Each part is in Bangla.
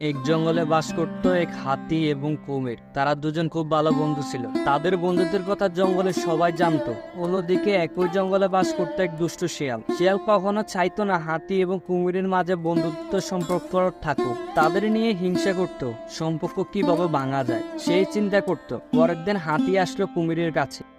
এক জঙ্গলে বাস করত এক হাতি এবং কুমির। তারা দুজন খুব ভালো বন্ধু ছিল। তাদের বন্ধুত্বের কথা জঙ্গলে সবাই জানতো। অন্যদিকে একই জঙ্গলে বাস করত এক দুষ্ট শিয়াল। শিয়াল কখনো চাইতো না হাতি এবং কুমিরের মাঝে বন্ধুত্ব সম্পর্ক থাকুক। তাদের নিয়ে হিংসা করত। সম্পর্ক কীভাবে ভাঙা যায়, সেই চিন্তা করত। পরের দিন হাতি আসলো কুমিরের কাছে।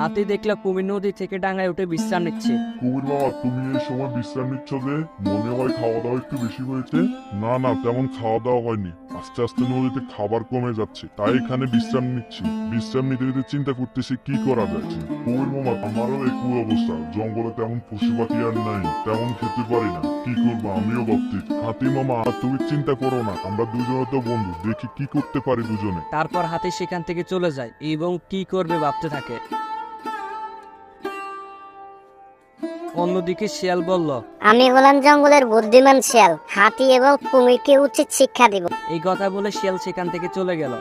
হাতি দেখল কুমির নদী থেকে ডাঙায় উঠে বিশ্রাম নিচ্ছে। কুমির বাবা তুমি এই সময় বিশ্রাম নিচ্ছ যে? মনে হয় খাওয়া দাওয়া একটু বেশি হয়েছে? না না তেমন খাওয়া দাওয়া হয়নি। আস্তে আস্তে নদীতে খাবার কমে যাচ্ছে তাই এখানে বিশ্রাম নিচ্ছি। বিশ্রাম নিতে নিতে চিন্তা করতেছি কি করা যায়? কুমির মামা আমারও একই অবস্থা। জঙ্গলে তেমন পশু পাখি আর নাই তেমন খেতে পারি না। কি করব আমিও ভাবছি। হাতি মামা আর তুমি চিন্তা করো না আমরা দুজনে তো বন্ধু দেখি কি করতে পারি দুজনে। তারপর হাতি সেখান থেকে চলে যায় এবং কি করবে ভাবতে থাকে। অন্যদিকে শিয়াল বলল আমি হলাম জঙ্গলের বুদ্ধিমান শিয়াল হাতি এবং কুমিরকে উচিত শিক্ষা দিব। এই কথা বলে শিয়াল সেখান থেকে চলে গেল।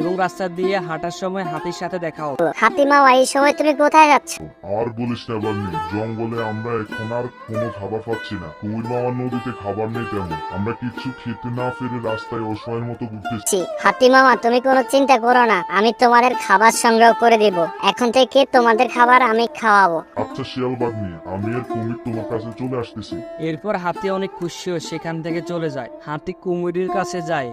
এবং রাস্তা দিয়ে হাঁটার সময় হাতির সাথে দেখা হলো হাতি মামা এই সময় তুমি কোথায় যাচ্ছ? আর বলিস না বান্নি জঙ্গলে আমরা এখন আর কোনো খাবার পাচ্ছি না। কুমির মামার নদীতে খাবার নেই তেমন। আমরা কিছু খেতে না ফেরে রাস্তায় অসহায়ের মতো ঘুরতেছি। ছি, হাতি মামা তুমি কোনো চিন্তা করো না। আমি তোমাদের খাবার সংগ্রহ করে দিব। এখন থেকে তোমাদের খাবার আমি খাওয়াবো। আচ্ছা শিয়াল বাগনি আমি আর কুমির তোমার কাছে চলে আসতেছি। এরপর হাতি অনেক খুশি হয়ে সেখান থেকে চলে যায়। হাতি কুমিরের কাছে যায়।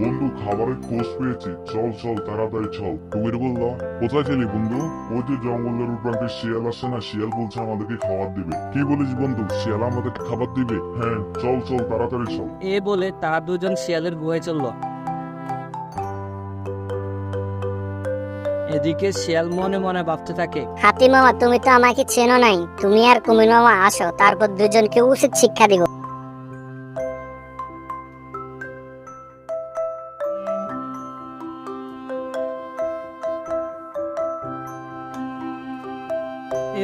বন্ধু খাবারের খোঁজ পেয়েছি। চল চল তাড়াতাড়ি চল। কুমির বলল? কোথায় গেলি বন্ধু? ওই যে জঙ্গলের উপরান্তে শিয়াল আসে না শিয়াল বলছে আমাদেরকে খাবার দিবে। কি বলিস বন্ধু শিয়াল আমাদেরকে খাবার দিবে? হ্যাঁ চল চল তাড়াতাড়ি চল। এ বলে তারা দুজন শিয়ালের গুহায় চলল। এদিকে শিয়াল মনে মনে ভাবতে থাকে হাতি মামা তুমি তো আমাকে চেনো নাই। তুমি আর কুমির মামা আসো তারপর দুজনকে উচিত শিক্ষা দিব।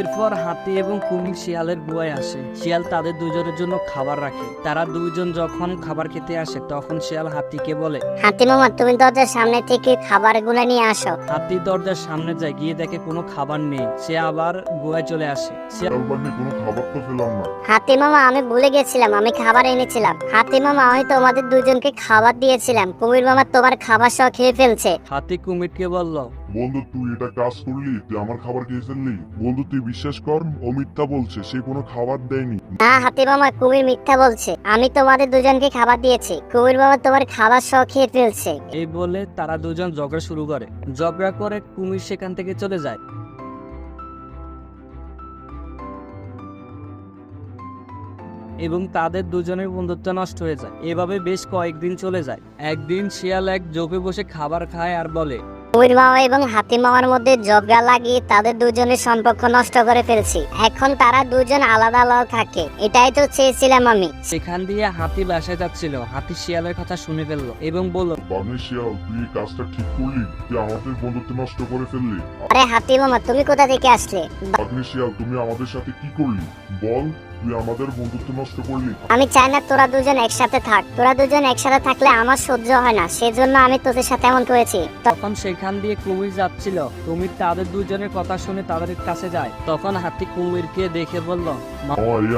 এরপর হাতি এবং কুমির শিয়ালের গুহায় আসে। শিয়াল তাদের দুজনের জন্য খাবার রাখে। তারা দুইজন যখন খাবার খেতে আসে তখন শিয়াল হাতিকে বলে হাতি মামা তুমি দরজার সামনে থেকে খাবারগুলা নিয়ে আসো। হাতি দরজার সামনে যায় গিয়ে দেখে কোনো খাবার নেই। সে আবার গুহায় চলে আসে। শিয়াল শিয়াল কোনো খাবার তো পেলাম না। হাতি মামা আমি ভুলে গেছিলাম আমি খাবার এনেছিলাম। হাতি মামা আমি তোমাদের দুজনকে খাবার দিয়েছিলাম। কুমির মামা তোমার খাবার সহ খেয়ে ফেলছে। হাতি কুমিরকে বলল বন্ধু তুই এটা কাজ করলি তুই আমার খাবার খেয়ে ফেললি। বন্ধু তুই বিশ্বাস কর ও মিথ্যা বলছে সে কোনো খাবার দেয়নি। না হাতি মামা কুমির মিথ্যা বলছে। আমি তোমাদের দুজনকে খাবার দিয়েছি। কুমির মামা তোমার খাবার সহ খেয়ে ফেলছে। এই বলে তারা দুজন ঝগড়া শুরু করে। ঝগড়া করে কুমির সেখান থেকে চলে যায়। এবং তাদের দুজনের বন্ধুত্ব নষ্ট হয়ে যায়। এভাবে বেশ কয়েকদিন চলে যায়। একদিন শিয়াল এক জোপে বসে খাবার খায় আর বলে মামা এবং হাতি মামার মধ্যে জবগা লাগিয়ে তাদের দুজনের সম্পর্ক নষ্ট করে ফেলছি। এখন তারা দুজন আলাদা আলাদা থাকে। এটাই তো চেয়েছিলাম আমি। সেখান দিয়ে হাতি বাসায় যাচ্ছিল। হাতি শিয়ালের কথা শুনে ফেলল এবং বলল বাগনি শিয়াল তুই এই কাজটা ঠিক করলি তুই আমাদের বন্ধুত্ব নষ্ট করে ফেললি? আরে হাতি মামা তুমি কোথা থেকে আসলে? বাগনি শিয়াল তুমি আমাদের সাথে কি করলি? বল। তুই আমাদের বন্ধুত্ব নষ্ট করলি? আমি চাই না তোরা দুজন একসাথে থাক। তোরা দুজন একসাথে থাকলে আমার সহ্য হয় না। সেজন্য আমি তোদের সাথে এমন করেছি তখন সেখান দিয়ে কুমির যাচ্ছিল। কুমির তাদের দুজনের কথা শুনে তাদের কাছে যায়। তখন হাতি কুমিরকে দেখে বলল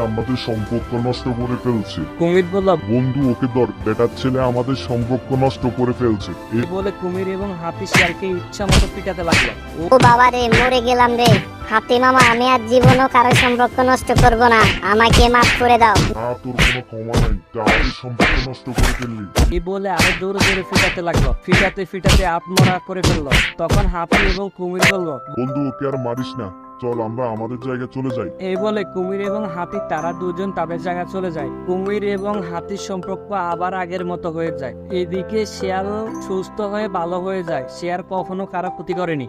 আমাদের সম্পর্ক নষ্ট করে ফেলছে। কুমির বলল বন্ধু ওকে ধর। বেটার ছেলে আমাদের সম্পর্ক নষ্ট করে ফেলছে। এই বলে কুমির এবং হাতি শিয়ালকে ইচ্ছা মতো পিটাতে লাগল। ও ও বাবা রে মরে গেলাম রে। হাতি মামা আমি আর জীবনও কারও সম্পর্ক নষ্ট করব না। আমাকে মাফ করে দাও। না তোর কোনো ক্ষমা নাই। তুই সম্পর্ক নষ্ট করে ফেললি এই বলে আরও জোরে জোরে ফিটাতে লাগল। ফিটাতে ফিটাতে আত্মরা করে ফেলল। তখন হাতি এবং কুমির বলল বন্ধু ওকে আর মারিস না। চল আমরা আমাদের জায়গায় চলে যাই। এই বলে কুমির এবং হাতি তারা দুজন তাদের জায়গায় চলে যায়। কুমির এবং হাতির সম্পর্ক আবার আগের মতো হয়ে যায়। এদিকে শেয়াল সুস্থ হয়ে ভালো হয়ে যায়। আর কখনো কারও ক্ষতি করেনি।